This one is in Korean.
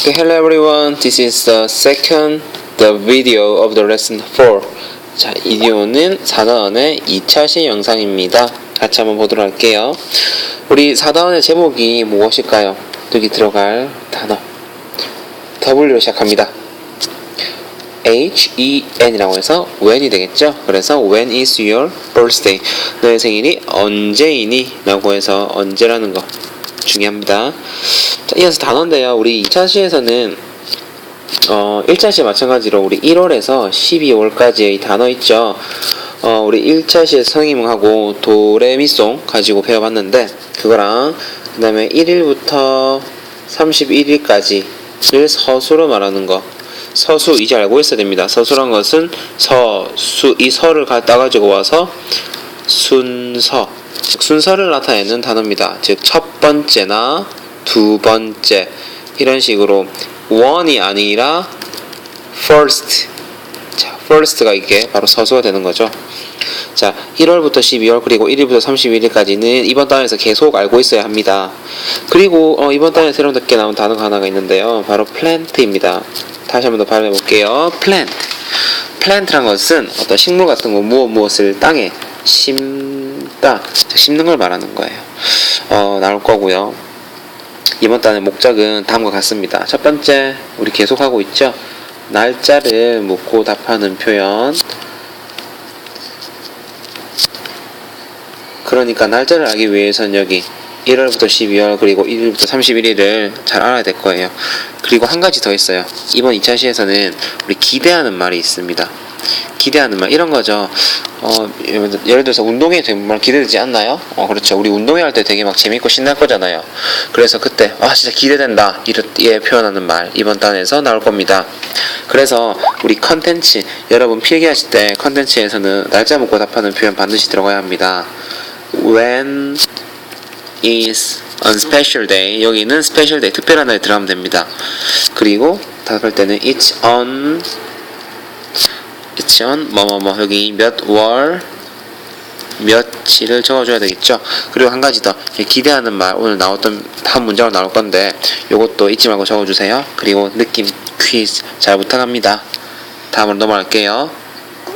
Okay, hello everyone. This is the second the video of the lesson 4. 자, 이 비디오는 4단원의 2차 시 영상입니다. 같이 한번 보도록 할게요. 우리 4단원의 제목이 무엇일까요? 여기 들어갈 단어. W로 시작합니다. H, E, N이라고 해서 when이 되겠죠? 그래서 when is your birthday? 너의 생일이 언제이니? 라고 해서 언제라는 거 중요합니다. 자, 이어서 단어인데요. 우리 2차 시에서는 어, 1차 시에 마찬가지로 우리 1월에서 12월까지의 이 단어 있죠. 어, 우리 1차 시에 성임하고 도레미송 가지고 배워봤는데 그거랑 그 다음에 1일부터 31일까지를 서수로 말하는 거 서수 이제 알고 있어야 됩니다. 서수란 것은 서수 이 서를 갖다 가지고 와서 순서 즉 순서를 나타내는 단어입니다. 즉 첫 번째나 두 번째 이런 식으로 one이 아니라 first 자 first가 이게 바로 서수가 되는 거죠. 자 1월부터 12월 그리고 1일부터 31일까지는 이번 단에서 계속 알고 있어야 합니다. 그리고 어, 이번 단에 새롭게 나온 단어가 하나가 있는데요. 바로 plant입니다. 다시 한번 더 발음해 볼게요. plant. plant란 것은 어떤 식물 같은 거 무엇 무엇을 땅에 심다, 즉 심는 걸 말하는 거예요. 어, 나올 거고요. 이번 단의 목적은 다음과 같습니다. 첫 번째, 우리 계속하고 있죠. 날짜를 묻고 답하는 표현. 그러니까 날짜를 알기 위해서는 여기 1월부터 12월 그리고 1일부터 31일을 잘 알아야 될 거예요. 그리고 한 가지 더 있어요. 이번 2차 시에서는 우리 기대하는 말이 있습니다. 기대하는 말 이런 거죠. 어, 예를 들어서 운동회 정말 기대되지 않나요? 어, 그렇죠. 우리 운동회 할 때 되게 막 재밌고 신날 거잖아요. 그래서 그때 아 진짜 기대된다 이렇게 표현하는 말 이번 단에서 나올 겁니다. 그래서 우리 컨텐츠 여러분 필기하실 때 컨텐츠에서는 날짜 묻고 답하는 표현 반드시 들어가야 합니다. When is on special day 여기는 special day 특별한 날에 들어가면 됩니다. 그리고 답할 때는 it's on on 뭐뭐뭐 여기 몇 월 며칠을 적어줘야 되겠죠. 그리고 한 가지 더 기대하는 말 오늘 나왔던 한 문장으로 나올 건데 요것도 잊지 말고 적어주세요. 그리고 느낌 퀴즈 잘 부탁합니다. 다음으로 넘어갈게요.